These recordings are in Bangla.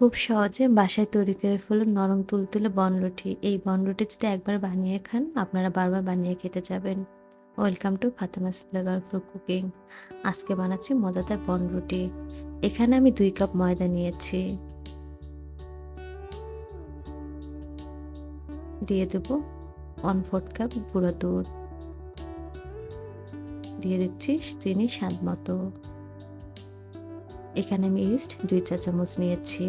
খুব সহজে বাসায় তৈরি করে ফেলুন নরম তুলতুলে বনরুটি। এই বনরুটি যদি একবার বানিয়ে খান, আপনারা বারবার বানিয়ে খেতে যাবেন। Welcome to Fatema's flavourful cooking. আজকে বানাচ্ছি মজাদার বনরুটি। এখানে আমি দুই কাপ ময়দা নিয়েছি। দিয়ে দেব 1/4 কাপ গুঁড়া দুধ। দিয়ে দিচ্ছি চিনি স্বাদ মতো। এখানে আমি ইস্ট দুই চা চামচ নিয়েছি।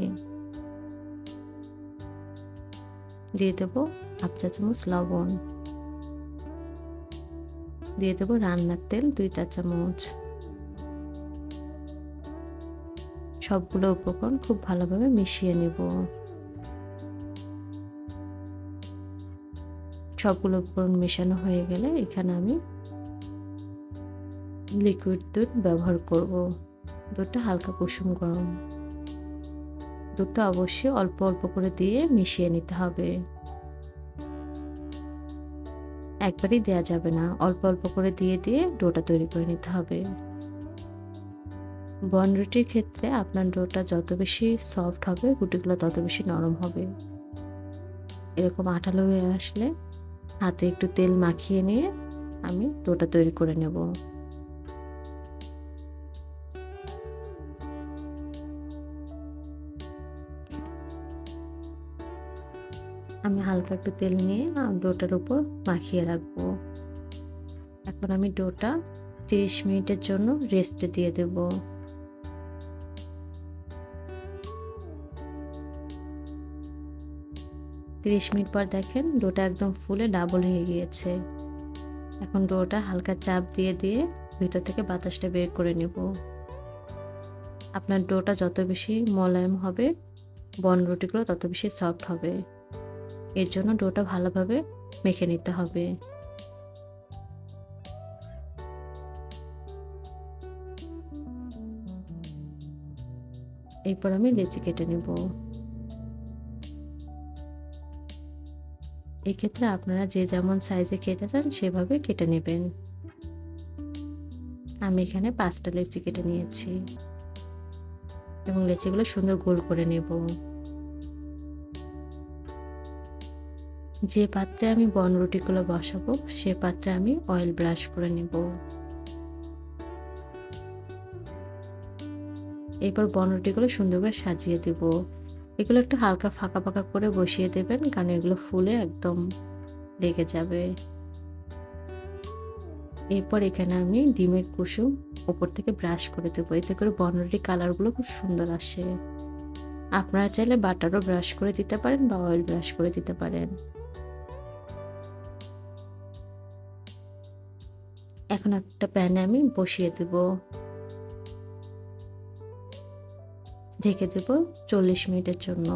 দিয়ে দেব ১/২ চা চামচ লবণ। দিয়ে দেব রান্নার তেল দুই চা চামচ। সবগুলো উপকরণ খুব ভালোভাবে মিশিয়ে নেব। সবগুলো উপকরণ মেশানো হয়ে গেলে এখানে আমি লিকুইড দুধ ব্যবহার করব। দুধটা হালকা কুসুম গরম। দুধটা অবশ্যই অল্প অল্প করে দিয়ে মিশিয়ে নিতে হবে। একবারই দেয়া যাবে না। অল্প অল্প করে দিয়ে দিয়ে ডোটা তৈরি করে নিতে হবে। বনরুটির ক্ষেত্রে আপনার ডোটা যত বেশি সফট হবে, রুটিগুলো তত বেশি নরম হবে। এরকম আঠালো হয়ে আসলে হাতে একটু তেল মাখিয়ে নিয়ে আমি ডোটা তৈরি করে নেব। আমি হালকা একটু তেল নিয়ে ডোটার উপর মাখিয়ে রাখব। এখন আমি ডোটা ৩০ মিনিটের জন্য রেস্টে দিয়ে দেব। তিরিশ মিনিট পর দেখেন ডোটা একদম ফুলে ডাবল হয়ে গিয়েছে। এখন ডোটা হালকা চাপ দিয়ে দিয়ে ভিতর থেকে বাতাসটা বের করে নেব। আপনার ডোটা যত বেশি মোলায়েম হবে, বনরুটিগুলো তত বেশি সফট হবে। এর জন্য ডোটা ভালোভাবে মেখে নিতে হবে। এরপর আমি লেচি কেটে নেব। এক্ষেত্রে আপনারা যে যেমন সাইজে কেটে চান, সেভাবে কেটে নেবেন। আমি এখানে পাঁচটা লেচি কেটে নিয়েছি এবং লেচিগুলো সুন্দর গোল করে নেব। যে পাত্রে আমি বনরুটিগুলো বসাবো, সে পাত্রে আমি অয়েল ব্রাশ করে নেব। এরপর বনরুটিগুলো সুন্দরভাবে সাজিয়ে দেব। এগুলো একটু হালকা ফাঁকা ফাঁকা করে বসিয়ে দেবেন, কারণ এগুলো ফুলে একদম লেগে যাবে। এরপর এখানে আমি ডিমের কুসুম উপর থেকে ব্রাশ করে দেবো এতে করে বনরুটি কালারগুলো খুব সুন্দর আসে। আপনারা চাইলে বাটারও ব্রাশ করে দিতে পারেন বা অয়েল ব্রাশ করে দিতে পারেন। এখন একটা প্যানে আমি বসিয়ে দেব। ঢেকে দেব ৪০ মিনিটের জন্য।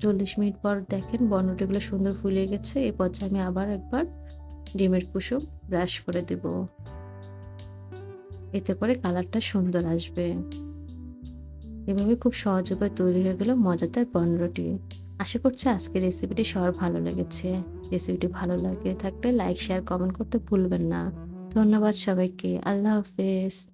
চল্লিশ মিনিট পর দেখেন বনরুটিগুলো সুন্দর ফুলে গেছে। এই পর্যায়ে আমি আবার একবার ডিমের কুসুম ব্রাশ করে দেব। এতে করে কালারটা সুন্দর আসবে। এভাবে খুব সহজ তৈরি হয়ে গেল মজাদার বনরুটি। আশা করছি আজকের রেসিপিটি সবার ভালো লেগেছে। রেসিপিটি ভালো লাগে থাকলে লাইক, শেয়ার, কমেন্ট করতে ভুলবেন না। ধন্যবাদ সবাইকে। আল্লাহ হাফেজ।